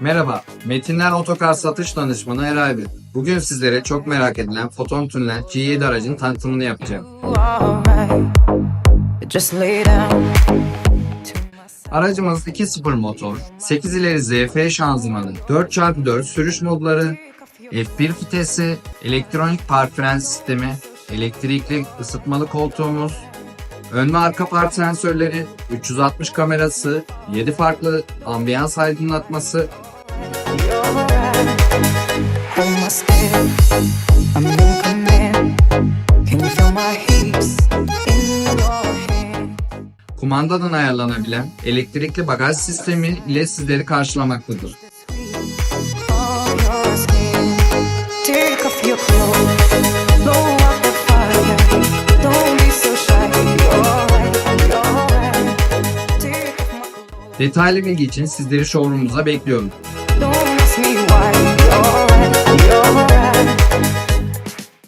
Merhaba, Metinler Otokar Satış Danışmanı Eray Bey. Bugün sizlere çok merak edilen Foton Tünel G7 aracın tanıtımını yapacağım. Aracımız 2.0 motor, 8 ileri ZF şanzımanı, 4x4 sürüş modları, F1 vitesi, elektronik park fren sistemi, elektrikli ısıtmalı koltuğumuz, ön ve arka park sensörleri, 360 kamerası, 7 farklı ambiyans aydınlatması, kumandadan ayarlanabilen elektrikli bagaj sistemi ile sizleri karşılamaktadır. Detaylı bilgi için sizleri showroom'umuza bekliyorum.